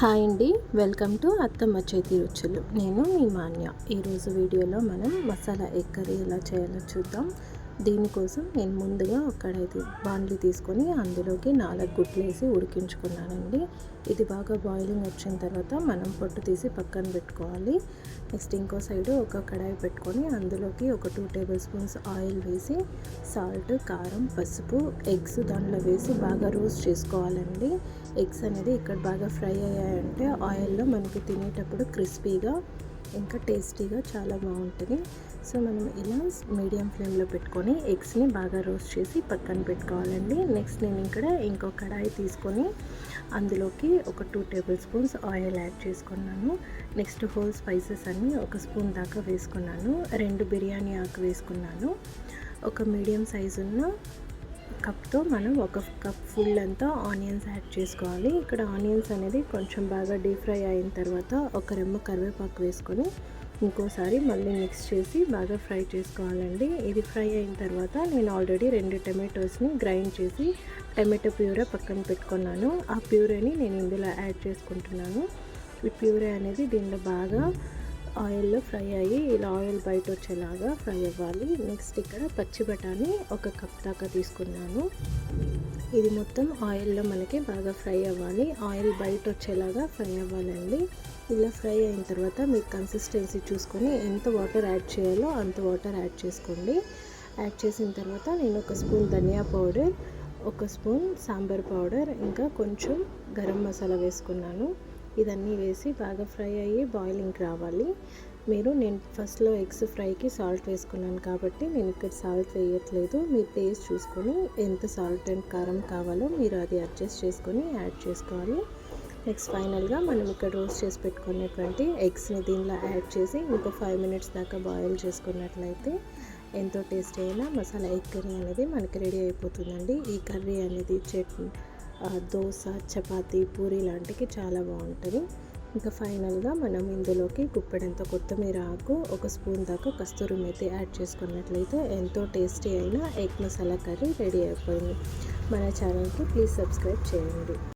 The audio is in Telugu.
హాయ్ అండి. వెల్కమ్ టు అత్తమ్మ చేతి రుచులు. నేను మీ మాన్య. ఈరోజు వీడియోలో మనం మసాలా ఎగ్ కర్రీ ఎలా చేయాలో చూద్దాం. దీనికోసం నేను ముందుగా ఒక కడాయి తీసుకొని అందులోకి నాలుగు గుడ్లు వేసి ఉడికించుకున్నానండి. ఇది బాగా బాయిలింగ్ వచ్చిన తర్వాత మనం పొట్టు తీసి పక్కన పెట్టుకోవాలి. నెక్స్ట్ ఇంకో సైడ్ ఒక కడాయి పెట్టుకొని అందులోకి ఒక టూ టేబుల్ స్పూన్స్ ఆయిల్ వేసి సాల్ట్ కారం పసుపు ఎగ్స్ దాంట్లో వేసి బాగా రోస్ట్ చేసుకోవాలండి. ఎగ్స్ అనేది ఇక్కడ బాగా ఫ్రై అయ్యాయంటే ఆయిల్లో మనకి తినేటప్పుడు క్రిస్పీగా ఇంకా టేస్టీగా చాలా బాగుంటుంది. సో మనం ఇలా మీడియం ఫ్లేమ్లో పెట్టుకొని ఎగ్స్ని బాగా రోస్ట్ చేసి పక్కన పెట్టుకోవాలండి. నెక్స్ట్ నేను ఇక్కడ ఇంకో కడాయి తీసుకొని అందులోకి ఒక two table spoons oil add చేసుకున్నాను. నెక్స్ట్ హోల్ స్పైసెస్ అన్నీ ఒక స్పూన్ దాకా వేసుకున్నాను. రెండు బిర్యానీ ఆకు వేసుకున్నాను. ఒక మీడియం సైజు ఉన్న కప్తో మనం ఒక కప్ ఫుల్ అంతా ఆనియన్స్ యాడ్ చేసుకోవాలి. ఇక్కడ ఆనియన్స్ అనేది కొంచెం బాగా డీప్ ఫ్రై అయిన తర్వాత ఒక రెమ్మ కరివేపాకు వేసుకొని ఇంకోసారి మళ్ళీ మిక్స్ చేసి బాగా ఫ్రై చేసుకోవాలండి. ఇది ఫ్రై అయిన తర్వాత నేను ఆల్రెడీ రెండు టమాటోస్ని గ్రైండ్ చేసి టమాటో ప్యూరే పక్కన పెట్టుకున్నాను. ఆ ప్యూరేని నేను ఇందులో యాడ్ చేసుకుంటున్నాను. ఈ ప్యూరే అనేది దీనిలో బాగా ఆయిల్లో ఫ్రై అయ్యి ఇలా ఆయిల్ బయట వచ్చేలాగా ఫ్రై అవ్వాలి. నెక్స్ట్ ఇక్కడ పచ్చి బఠానీ ఒక కప్ దాకా తీసుకున్నాను. ఇది మొత్తం ఆయిల్లో మనకి బాగా ఫ్రై అవ్వాలి. ఆయిల్ బయట వచ్చేలాగా ఫ్రై అవ్వాలండి. ఇలా ఫ్రై అయిన తర్వాత మీకు కన్సిస్టెన్సీ చూసుకొని ఎంత వాటర్ యాడ్ చేయాలో అంత వాటర్ యాడ్ చేసుకోండి. యాడ్ చేసిన తర్వాత నేను ఒక స్పూన్ ధనియా పౌడర్ ఒక స్పూన్ సాంబార్ పౌడర్ ఇంకా కొంచెం గరం మసాలా వేసుకున్నాను. ఇదన్నీ వేసి బాగా ఫ్రై అయ్యి బాయిలింగ్ రావాలి. మీరు నేను ఫస్ట్లో ఎగ్స్ ఫ్రైకి సాల్ట్ వేసుకున్నాను కాబట్టి నేను ఇక్కడ సాల్ట్ వేయట్లేదు. మీరు టేస్ట్ చూసుకొని ఎంత సాల్ట్ అండ్ కారం కావాలో మీరు అది అడ్జస్ట్ చేసుకొని యాడ్ చేసుకోవాలి. నెక్స్ట్ ఫైనల్గా మనం ఇక్కడ రోస్ట్ చేసి పెట్టుకున్నటువంటి ఎగ్స్ని దీనిలో యాడ్ చేసి ఇంకో ఫైవ్ మినిట్స్ దాకా బాయిల్ చేసుకున్నట్లయితే ఎంతో టేస్ట్ అయినా మసాలా ఎగ్ కర్రీ అనేది మనకి రెడీ అయిపోతుందండి. ఈ కర్రీ అనేది చట్నీ దోశ చపాతి పూరి లాంటివి చాలా బాగుంటుంది. ఇంకా ఫైనల్గా మనం ఇందులోకి గుప్పెడంత కొత్తిమీర ఆకు ఒక స్పూన్ దాకా కస్తూరి మెతి యాడ్ చేసుకున్నట్లయితే ఎంతో టేస్టీ అయిన ఎగ్ మసాలా కర్రీ రెడీ అయిపోయింది. మన ఛానల్కి ప్లీజ్ సబ్స్క్రైబ్ చేయండి.